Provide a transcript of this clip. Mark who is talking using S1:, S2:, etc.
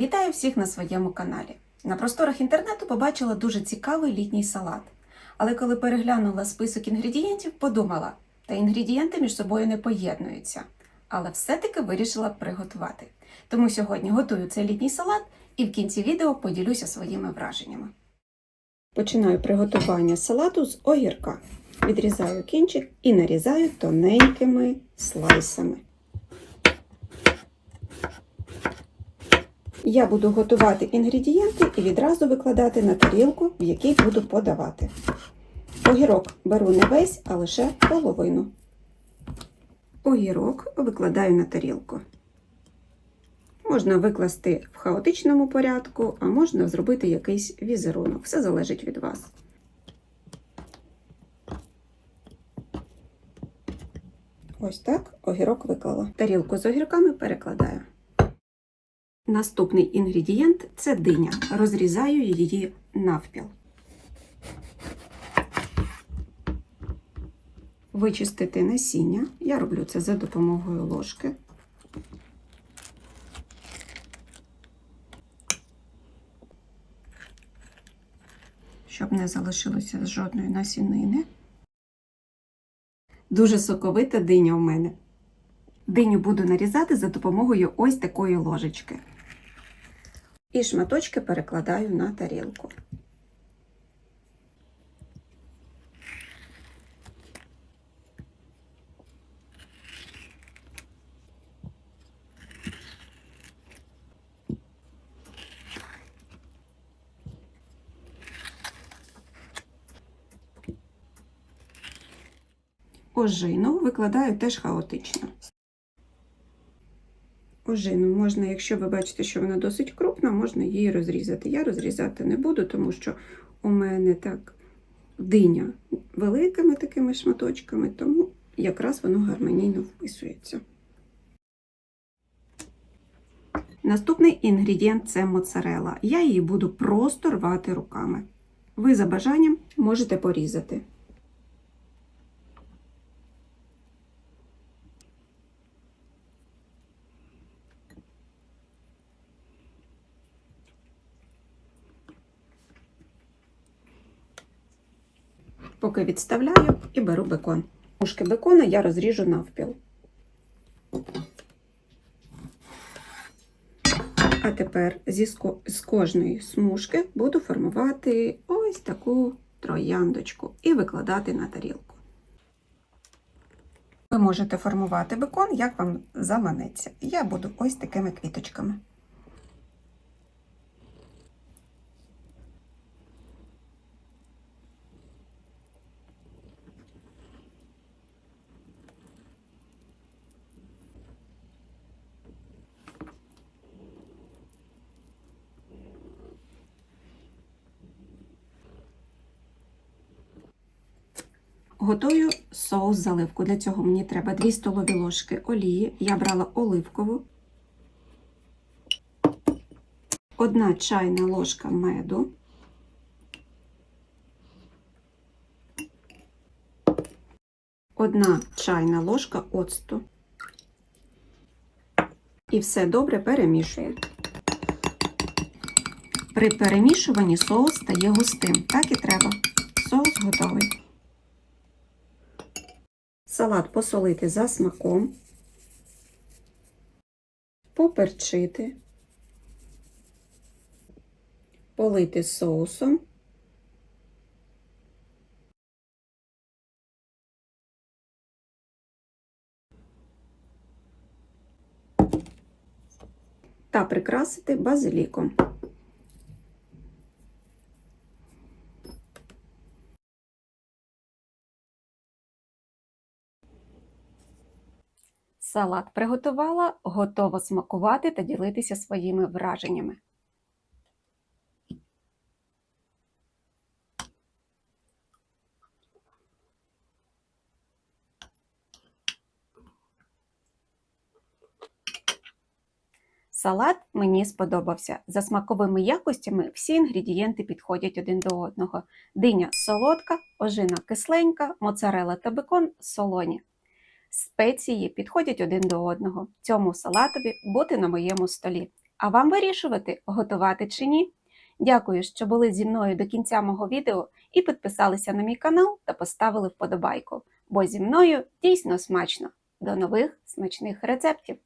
S1: Вітаю всіх на своєму каналі. На просторах інтернету побачила дуже цікавий літній салат. Але коли переглянула список інгредієнтів, подумала, та інгредієнти між собою не поєднуються. Але все-таки вирішила приготувати. Тому сьогодні готую цей літній салат і в кінці відео поділюся своїми враженнями. Починаю приготування салату з огірка. Відрізаю кінчик і нарізаю тоненькими слайсами. Я буду готувати інгредієнти і відразу викладати на тарілку, в якій буду подавати. Огірок беру не весь, а лише половину. Огірок викладаю на тарілку. Можна викласти в хаотичному порядку, а можна зробити якийсь візерунок. Все залежить від вас. Ось так огірок виклала. Тарілку з огірками перекладаю. Наступний інгредієнт це диня. Розрізаю її навпіл. Вичистити насіння. Я роблю це за допомогою ложки. Щоб не залишилося жодної насінини. Дуже соковита диня у мене. Диню буду нарізати за допомогою ось такої ложечки. І шматочки перекладаю на тарілку. Ожину викладаю теж хаотично. Ожину можна, якщо ви бачите, що вона досить крупна, можна її розрізати. Я розрізати не буду, тому що у мене так диня великими такими шматочками, тому якраз воно гармонійно вписується. Наступний інгредієнт це моцарела. Я її буду просто рвати руками. Ви за бажанням можете порізати. Поки відставляю і беру бекон. Мушки бекона я розріжу навпіл. А тепер зі з кожної смужки буду формувати ось таку трояндочку і викладати на тарілку. Ви можете формувати бекон, як вам заманеться. Я буду ось такими квіточками. Готую соус заливку. Для цього мені треба 2 столові ложки олії. Я брала оливкову, 1 чайна ложка меду, одна чайна ложка оцту. І все добре перемішую. При перемішуванні соус стає густим. Так і треба. Соус готовий. Салат посолити за смаком, поперчити, полити соусом. Та прикрасити базиліком. Салат приготувала, готова смакувати та ділитися своїми враженнями. Салат мені сподобався. За смаковими якостями всі інгредієнти підходять один до одного. Диня солодка, ожина кисленька, моцарела та бекон солоні. Спеції підходять один до одного. Цьому салатові бути на моєму столі. А вам вирішувати, готувати чи ні. Дякую, що були зі мною до кінця мого відео і підписалися на мій канал та поставили вподобайку, бо зі мною дійсно смачно. До нових смачних рецептів!